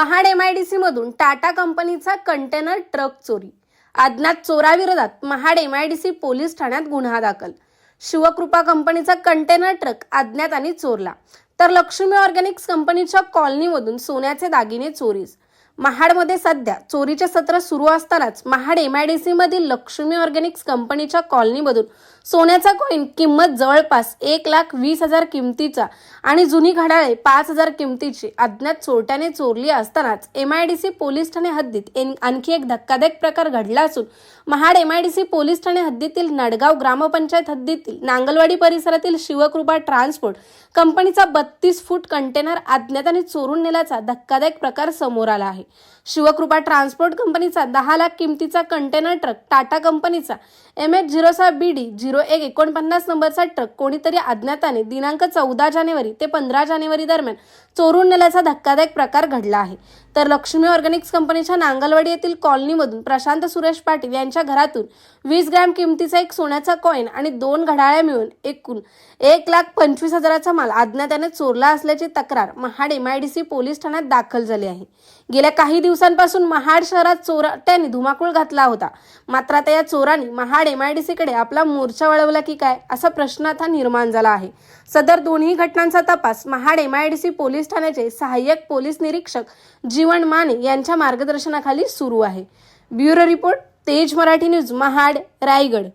Mahad MIDC मधून टाटा कंपनीचा container truck चोरी. अज्ञात चोराविरोधात महाड एमआयडीसी पोलीस ठाण्यात गुन्हा दाखल. शिवकृपा कंपनीचा कंटेनर ट्रक अज्ञातांनी चोरला. तर लक्ष्मी ऑर्गॅनिक्स कंपनीच्या कॉलनीमधून सोन्याचे दागिने चोरीस. महाडमध्ये सध्या चोरीचे सत्र सुरू असतानाच महाड एमआयडीसी मधील लक्ष्मी ऑर्गॅनिक्स कंपनीच्या कॉलनीमधून सोन्याचा कॉईन किंमत जवळपास एक लाख वीस हजार किमतीचा आणि जुनी घड्याळे पाच हजार किमतीची अज्ञात चोरट्याने चोरली असतानाच एमआयडीसी पोलीस ठाणे हद्दीत एन- आणखी एक धक्कादायक प्रकार घडला असून महाड एमआयडीसी पोलीस ठाणे हद्दीतील नडगाव ग्रामपंचायत हद्दीतील नांगलवाडी परिसरातील शिवकृपा ट्रान्सपोर्ट कंपनीचा बत्तीस फूट कंटेनर अज्ञाताने चोरून नेल्याचा धक्कादायक प्रकार समोर आला आहे. शिवकृपा ट्रान्सपोर्ट कंपनीचा दहा लाख किमतीचा कंटेनर ट्रक टाटा कंपनीचा एम एच झिरो सहा बी डी झिरो एक एकोणपन्नास नंबरचा ट्रक कोणीतरी अज्ञाताने दिनांक चौदा जानेवारी ते पंधरा जानेवारी दरम्यान चोरून नेल्याचा धक्कादायक प्रकार घडला आहे. तर लक्ष्मी ऑर्गॅनिक्स कंपनीच्या नांगलवाडी येथील कॉलनीमधून प्रशांत सुरेश पाटील यांच्या घरातून वीस ग्रॅम किमतीचा एक सोन्याचा कॉईन आणि दोन घड्याळ्या मिळून एकूण एक लाख पंचवीस हजाराचा माल अज्ञाताने चोरला असल्याची तक्रार महाड एमआयडीसी पोलीस ठाण्यात दाखल झाली आहे. गेल्या काही दिवसांपासून महाड शहरात चोरट्यांनी धुमाकूळ घातला होता. मात्र आता या चोरांनी महाड एमआयडीसीकडे आपला मोर्चा वळवला की काय असा प्रश्न आता निर्माण झाला आहे. सदर दोन्ही घटनांचा तपास महाड एमआयडीसी पोलीस ठाण्याचे सहाय्यक पोलीस निरीक्षक जी. जीवन माने यांच्या मार्गदर्शनाखाली सुरू आहे. ब्युरो रिपोर्ट तेज मराठी न्यूज महाड रायगड.